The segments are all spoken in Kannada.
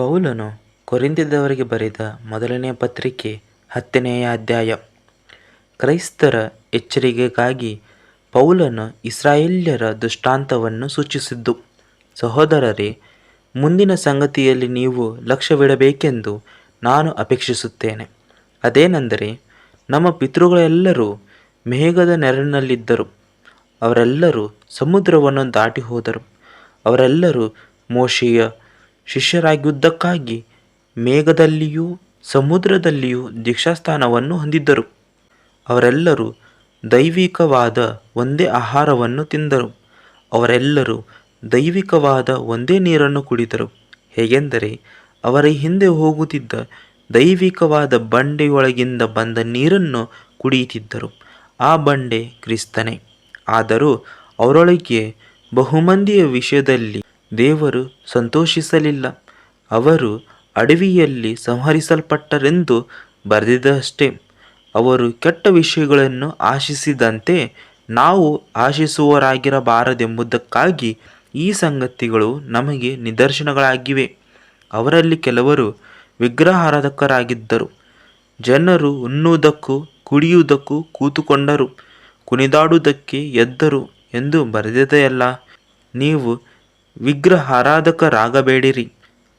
ಪೌಲನು ಕೊರಿಂದಿದ್ದವರಿಗೆ ಬರೆದ ಮೊದಲನೆಯ ಪತ್ರಿಕೆ ಹತ್ತನೆಯ ಅಧ್ಯಾಯ. ಕ್ರೈಸ್ತರ ಎಚ್ಚರಿಕೆಗಾಗಿ ಪೌಲನು ಇಸ್ರಾಯೇಲ್ಯರ ದೃಷ್ಟಾಂತವನ್ನು ಸೂಚಿಸಿದ್ದು, ಸಹೋದರರೇ, ಮುಂದಿನ ಸಂಗತಿಯಲ್ಲಿ ನೀವು ಲಕ್ಷ್ಯವಿಡಬೇಕೆಂದು ನಾನು ಅಪೇಕ್ಷಿಸುತ್ತೇನೆ. ಅದೇನೆಂದರೆ, ನಮ್ಮ ಪಿತೃಗಳೆಲ್ಲರೂ ಮೇಘದ ನೆರಳಿನಲ್ಲಿದ್ದರು. ಅವರೆಲ್ಲರೂ ಸಮುದ್ರವನ್ನು ದಾಟಿ ಹೋದರು ಅವರೆಲ್ಲರೂ ಮೋಶೆಯ ಶಿಷ್ಯರಾಗಿದ್ದುದಕ್ಕಾಗಿ ಮೇಘದಲ್ಲಿಯೂ ಸಮುದ್ರದಲ್ಲಿಯೂ ದೀಕ್ಷಾಸ್ಥಾನವನ್ನು ಹೊಂದಿದ್ದರು. ಅವರೆಲ್ಲರೂ ದೈವಿಕವಾದ ಒಂದೇ ಆಹಾರವನ್ನು ತಿಂದರು. ಅವರೆಲ್ಲರೂ ದೈವಿಕವಾದ ಒಂದೇ ನೀರನ್ನು ಕುಡಿದರು. ಹೇಗೆಂದರೆ, ಅವರ ಹಿಂದೆ ಹೋಗುತ್ತಿದ್ದ ದೈವಿಕವಾದ ಬಂಡೆಯೊಳಗಿಂದ ಬಂದ ನೀರನ್ನು ಕುಡಿಯುತ್ತಿದ್ದರು. ಆ ಬಂಡೆ ಕ್ರಿಸ್ತನೇ. ಆದರೂ ಅವರೊಳಗೆ ಬಹುಮಂದಿಯ ವಿಷಯದಲ್ಲಿ ದೇವರು ಸಂತೋಷಿಸಲಿಲ್ಲ. ಅವರು ಅಡವಿಯಲ್ಲಿ ಸಂಹರಿಸಲ್ಪಟ್ಟರೆಂದು ಬರೆದಿದಷ್ಟೇ ಅವರು ಕೆಟ್ಟ ವಿಷಯಗಳನ್ನು ಆಶಿಸಿದಂತೆ ನಾವು ಆಶಿಸುವವರಾಗಿರಬಾರದೆಂಬುದಕ್ಕಾಗಿ ಈ ಸಂಗತಿಗಳು ನಮಗೆ ನಿದರ್ಶನಗಳಾಗಿವೆ. ಅವರಲ್ಲಿ ಕೆಲವರು ವಿಗ್ರಹಾರಾಧಕರಾಗಿದ್ದರು. ಜನರು ಉಣ್ಣುವುದಕ್ಕೂ ಕುಡಿಯುವುದಕ್ಕೂ ಕೂತುಕೊಂಡರು. ಕುಣಿದಾಡುವುದಕ್ಕೆ ಎದ್ದರು ಎಂದು ಬರೆದಿದೆಯಲ್ಲ. ನೀವು ವಿಗ್ರಹಾರಾಧಕರಾಗಬೇಡಿರಿ.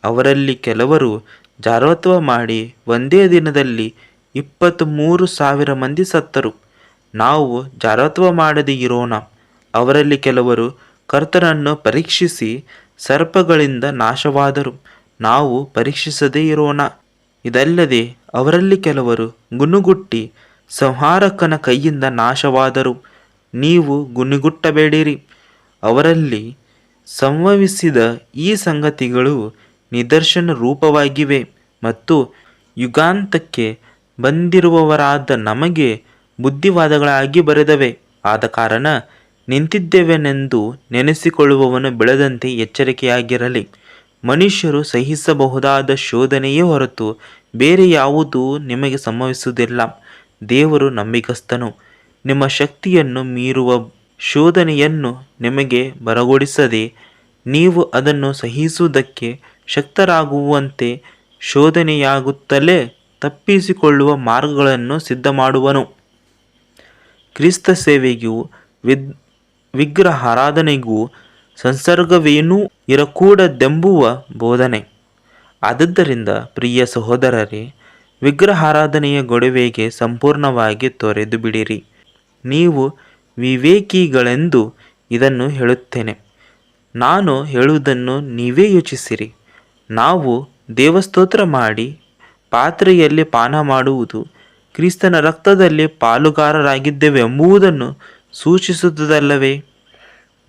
ಅವರಲ್ಲಿ ಕೆಲವರು ಜಾರತ್ವ ಮಾಡಿ ಒಂದೇ ದಿನದಲ್ಲಿ ಇಪ್ಪತ್ತ್ಮೂರು ಸಾವಿರ ಮಂದಿ ಸತ್ತರು. ನಾವು ಜಾರತ್ವ ಮಾಡದೇ ಇರೋಣ. ಅವರಲ್ಲಿ ಕೆಲವರು ಕರ್ತನನ್ನು ಪರೀಕ್ಷಿಸಿ ಸರ್ಪಗಳಿಂದ ನಾಶವಾದರು. ನಾವು ಪರೀಕ್ಷಿಸದೇ ಇರೋಣ. ಇದಲ್ಲದೆ ಅವರಲ್ಲಿ ಕೆಲವರು ಗುನುಗುಟ್ಟಿ ಸಂಹಾರಕನ ಕೈಯಿಂದ ನಾಶವಾದರು. ನೀವು ಗುನುಗುಟ್ಟಬೇಡಿರಿ ಅವರಲ್ಲಿ ಸಂಭವಿಸಿದ ಈ ಸಂಗತಿಗಳು ನಿದರ್ಶನ ರೂಪವಾಗಿವೆ ಮತ್ತು ಯುಗಾಂತಕ್ಕೆ ಬಂದಿರುವವರಾದ ನಮಗೆ ಬುದ್ಧಿವಾದಗಳಾಗಿ ಬರೆದವೆ. ಆದ ಕಾರಣ ನಿಂತಿದ್ದೇವೆನೆಂದು ನೆನೆಸಿಕೊಳ್ಳುವವನು ಬೆಳೆದಂತೆ ಎಚ್ಚರಿಕೆಯಾಗಿರಲಿ. ಮನುಷ್ಯರು ಸಹಿಸಬಹುದಾದ ಶೋಧನೆಯೇ ಹೊರತು ಬೇರೆ ಯಾವುದೂ ನಿಮಗೆ ಸಂಭವಿಸುವುದಿಲ್ಲ. ದೇವರು ನಂಬಿಕಸ್ಥನು ನಿಮ್ಮ ಶಕ್ತಿಯನ್ನು ಮೀರುವ ಶೋಧನೆಯನ್ನು ನಿಮಗೆ ಬರಗೊಡಿಸದೆ ನೀವು ಅದನ್ನು ಸಹಿಸುವುದಕ್ಕೆ ಶಕ್ತರಾಗುವಂತೆ ಶೋಧನೆಯಾಗುತ್ತಲೇ ತಪ್ಪಿಸಿಕೊಳ್ಳುವ ಮಾರ್ಗಗಳನ್ನು ಸಿದ್ಧ ಮಾಡುವನು ಕ್ರಿಸ್ತ ಸೇವೆಗೂ ವಿದ್, ವಿಗ್ರಹಾರಾಧನೆಗೂ ಸಂಸರ್ಗವೇನೂ ಇರಕೂಡದೆಂಬುವ ಬೋಧನೆ. ಆದ್ದರಿಂದ ಪ್ರಿಯ ಸಹೋದರರೇ, ವಿಗ್ರಹಾರಾಧನೆಯ ಗೊಡವೆಗೆ ಸಂಪೂರ್ಣವಾಗಿ ತೊರೆದು ಬಿಡಿರಿ ನೀವು ವಿವೇಕಿಗಳೆಂದು ಇದನ್ನು ಹೇಳುತ್ತೇನೆ. ನಾನು ಹೇಳುವುದನ್ನು ನೀವೇ ಯೋಚಿಸಿರಿ. ನಾವು ದೇವಸ್ತೋತ್ರ ಮಾಡಿ, ಪಾತ್ರೆಯಲ್ಲಿ ಪಾನ ಮಾಡುವುದು, ಕ್ರಿಸ್ತನ ರಕ್ತದಲ್ಲಿ ಪಾಲುಗಾರರಾಗಿದ್ದೇವೆ ಎಂಬುದನ್ನು ಸೂಚಿಸುತ್ತದಲ್ಲವೇ?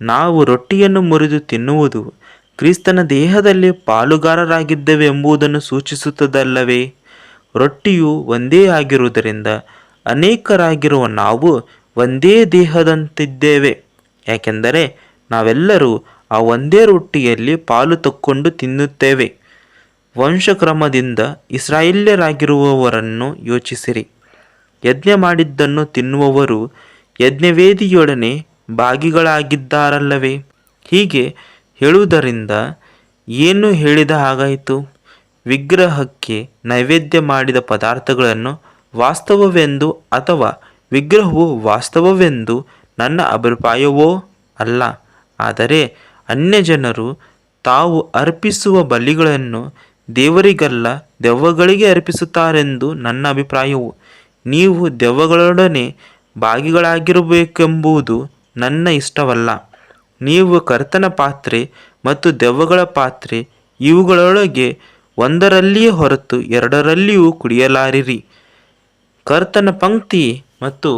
ನಾವು ರೊಟ್ಟಿಯನ್ನು ಮುರಿದು ತಿನ್ನುವುದು, ಕ್ರಿಸ್ತನ ದೇಹದಲ್ಲಿ ಪಾಲುಗಾರರಾಗಿದ್ದೇವೆ ಎಂಬುದನ್ನು ಸೂಚಿಸುತ್ತದಲ್ಲವೇ? ರೊಟ್ಟಿಯು ಒಂದೇ ಆಗಿರುವುದರಿಂದ ಅನೇಕರಾಗಿರುವ ನಾವು ಒಂದೇ ದೇಹದಂತಿದ್ದೇವೆ. ಯಾಕೆಂದರೆ ನಾವೆಲ್ಲರೂ ಆ ಒಂದೇ ರೊಟ್ಟಿಯಲ್ಲಿ ಪಾಲು ತಕ್ಕೊಂಡು ತಿನ್ನುತ್ತೇವೆ. ವಂಶಕ್ರಮದಿಂದ ಇಸ್ರಾಯೇಲ್ಯರಾಗಿರುವವರನ್ನು ಯೋಚಿಸಿರಿ. ಯಜ್ಞ ಮಾಡಿದ್ದನ್ನು ತಿನ್ನುವವರು ಯಜ್ಞವೇದಿಯೊಡನೆ ಭಾಗಿಗಳಾಗಿದ್ದಾರಲ್ಲವೇ? ಹೀಗೆ ಹೇಳುವುದರಿಂದ ಏನು ಹೇಳಿದ ಹಾಗಾಯಿತು? ವಿಗ್ರಹಕ್ಕೆ ನೈವೇದ್ಯ ಮಾಡಿದ ಪದಾರ್ಥಗಳನ್ನು ವಾಸ್ತವವೆಂದು ಅಥವಾ ವಿಗ್ರಹವು ವಾಸ್ತವವೆಂದು ನನ್ನ ಅಭಿಪ್ರಾಯವೋ ಅಲ್ಲ. ಆದರೆ ಅನ್ಯ ಜನರು ತಾವು ಅರ್ಪಿಸುವ ಬಲಿಗಳನ್ನು ದೇವರಿಗಲ್ಲ, ದೆವ್ವಗಳಿಗೆ ಅರ್ಪಿಸುತ್ತಾರೆಂದು ನನ್ನ ಅಭಿಪ್ರಾಯವು. ನೀವು ದೆವ್ವಗಳೊಡನೆ ಭಾಗಿಗಳಾಗಿರಬೇಕೆಂಬುದು ನನ್ನ ಇಷ್ಟವಲ್ಲ. ನೀವು ಕರ್ತನ ಪಾತ್ರೆ ಮತ್ತು ದೆವ್ವಗಳ ಪಾತ್ರೆ ಇವುಗಳೊಳಗೆ ಒಂದರಲ್ಲಿಯೇ ಹೊರತು ಎರಡರಲ್ಲಿಯೂ ಕುಡಿಯಲಾರಿರಿ. ಕರ್ತನ ಪಂಕ್ತಿ ಮತ್ತು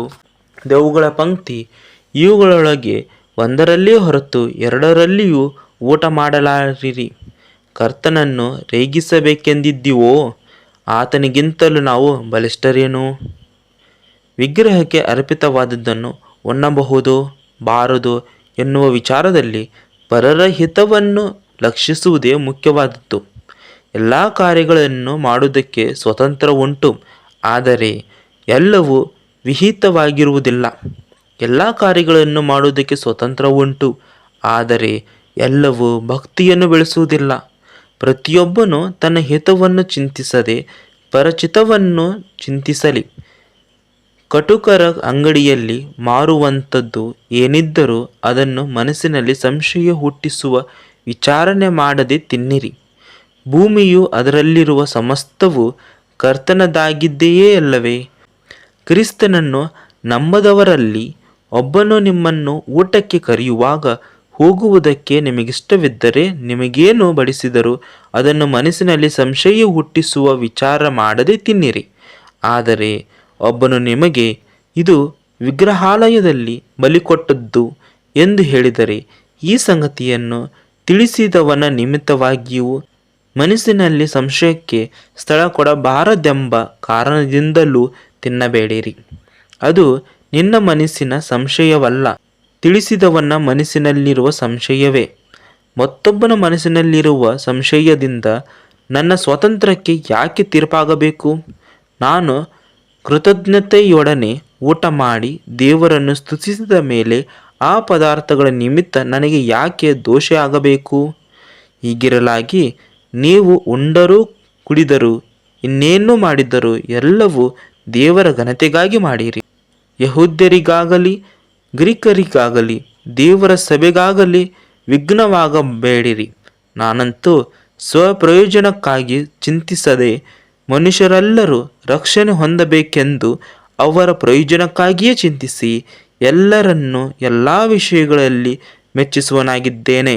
ದೆವುಗಳ ಪಂಕ್ತಿ ಇವುಗಳೊಳಗೆ ಒಂದರಲ್ಲಿಯೂ ಹೊರತು ಎರಡರಲ್ಲಿಯೂ ಊಟ ಮಾಡಲಾರಿರಿ. ಕರ್ತನನ್ನು ರೇಗಿಸಬೇಕೆಂದಿದ್ದೀವೋ, ಆತನಿಗಿಂತಲೂ ನಾವು ಬಲಿಷ್ಠರೇನು? ವಿಗ್ರಹಕ್ಕೆ ಅರ್ಪಿತವಾದದ್ದನ್ನು ಉಣ್ಣಬಹುದು, ಬಾರದು ಎನ್ನುವ ವಿಚಾರದಲ್ಲಿ ಪರರ ಹಿತವನ್ನು ಲಕ್ಷಿಸುವುದೇ ಮುಖ್ಯವಾದದ್ದು. ಎಲ್ಲ ಕಾರ್ಯಗಳನ್ನು ಮಾಡುವುದಕ್ಕೆ ಸ್ವತಂತ್ರ ಉಂಟು, ಆದರೆ ಎಲ್ಲವೂ ವಿಹಿತವಾಗಿರುವುದಿಲ್ಲ. ಎಲ್ಲ ಕಾರ್ಯಗಳನ್ನು ಮಾಡುವುದಕ್ಕೆ ಸ್ವತಂತ್ರ ಉಂಟು ಆದರೆ ಎಲ್ಲವೂ ಭಕ್ತಿಯನ್ನು ಬೆಳೆಸುವುದಿಲ್ಲ. ಪ್ರತಿಯೊಬ್ಬನು ತನ್ನ ಹಿತವನ್ನು ಚಿಂತಿಸದೆ ಪರಚಿತವನ್ನು ಚಿಂತಿಸಲಿ. ಕಟುಕರ ಅಂಗಡಿಯಲ್ಲಿ ಮಾರುವಂಥದ್ದು ಏನಿದ್ದರೂ ಅದನ್ನು ಮನಸ್ಸಿನಲ್ಲಿ ಸಂಶಯ ಹುಟ್ಟಿಸುವ ವಿಚಾರಣೆ ಮಾಡದೆ ತಿನ್ನಿರಿ. ಭೂಮಿಯು ಅದರಲ್ಲಿರುವ ಸಮಸ್ತವು ಕರ್ತನದಾಗಿದ್ದೆಯೇ ಅಲ್ಲವೇ? ಕ್ರಿಸ್ತನನ್ನು ನಂಬದವರಲ್ಲಿ ಒಬ್ಬನು ನಿಮ್ಮನ್ನು ಊಟಕ್ಕೆ ಕರೆಯುವಾಗ ಹೋಗುವುದಕ್ಕೆ ನಿಮಗಿಷ್ಟವಿದ್ದರೆ ನಿಮಗೇನು ಬಡಿಸಿದರೂ ಅದನ್ನು ಮನಸ್ಸಿನಲ್ಲಿ ಸಂಶಯ ಹುಟ್ಟಿಸುವ ವಿಚಾರ ಮಾಡದೆ ತಿನ್ನಿರಿ. ಆದರೆ ಒಬ್ಬನು ನಿಮಗೆ, ಇದು ವಿಗ್ರಹಾಲಯದಲ್ಲಿ ಬಲಿಕೊಟ್ಟದ್ದು ಎಂದು ಹೇಳಿದರೆ ಈ ಸಂಗತಿಯನ್ನು ತಿಳಿಸಿದವನ ನಿಮಿತ್ತವಾಗಿಯೂ ಮನಸ್ಸಿನಲ್ಲಿ ಸಂಶಯಕ್ಕೆ ಸ್ಥಳ ಕೊಡಬಾರದೆಂಬ ಕಾರಣದಿಂದಲೂ ತಿನ್ನಬೇಡಿರಿ. ಅದು ನಿನ್ನ ಮನಸ್ಸಿನ ಸಂಶಯವಲ್ಲ. ತಿಳಿಸಿದವನ ಮನಸ್ಸಿನಲ್ಲಿರುವ ಸಂಶಯವೇ. ಮತ್ತೊಬ್ಬನ ಮನಸ್ಸಿನಲ್ಲಿರುವ ಸಂಶಯದಿಂದ ನನ್ನ ಸ್ವಾತಂತ್ರ್ಯಕ್ಕೆ ಯಾಕೆ ತೀರ್ಪಾಗಬೇಕು? ನಾನು ಕೃತಜ್ಞತೆಯೊಡನೆ ಊಟ ಮಾಡಿ ದೇವರನ್ನು ಸ್ತುತಿಸಿದ ಮೇಲೆ ಆ ಪದಾರ್ಥಗಳ ನಿಮಿತ್ತ ನನಗೆ ಯಾಕೆ ದೋಷ ಆಗಬೇಕು? ಹೀಗಿರಲಾಗಿ ನೀವು ಉಂಡರೂ ಕುಡಿದರೂ ಇನ್ನೇನು ಮಾಡಿದರೂ ಎಲ್ಲವೂ ದೇವರ ಘನತೆಗಾಗಿ ಮಾಡಿರಿ. ಯಹೂದ್ಯರಿಗಾಗಲಿ, ಗ್ರೀಕರಿಗಾಗಲಿ, ದೇವರ ಸಭೆಗಾಗಲಿ ವಿಘ್ನವಾಗಬೇಡಿರಿ. ನಾನಂತೂ ಸ್ವಪ್ರಯೋಜನಕ್ಕಾಗಿ ಚಿಂತಿಸದೆ ಮನುಷ್ಯರೆಲ್ಲರೂ ರಕ್ಷಣೆ ಹೊಂದಬೇಕೆಂದು ಅವರ ಪ್ರಯೋಜನಕ್ಕಾಗಿಯೇ ಚಿಂತಿಸಿ ಎಲ್ಲರನ್ನು ಎಲ್ಲ ವಿಷಯಗಳಲ್ಲಿ ಮೆಚ್ಚಿಸುವನಾಗಿದ್ದೇನೆ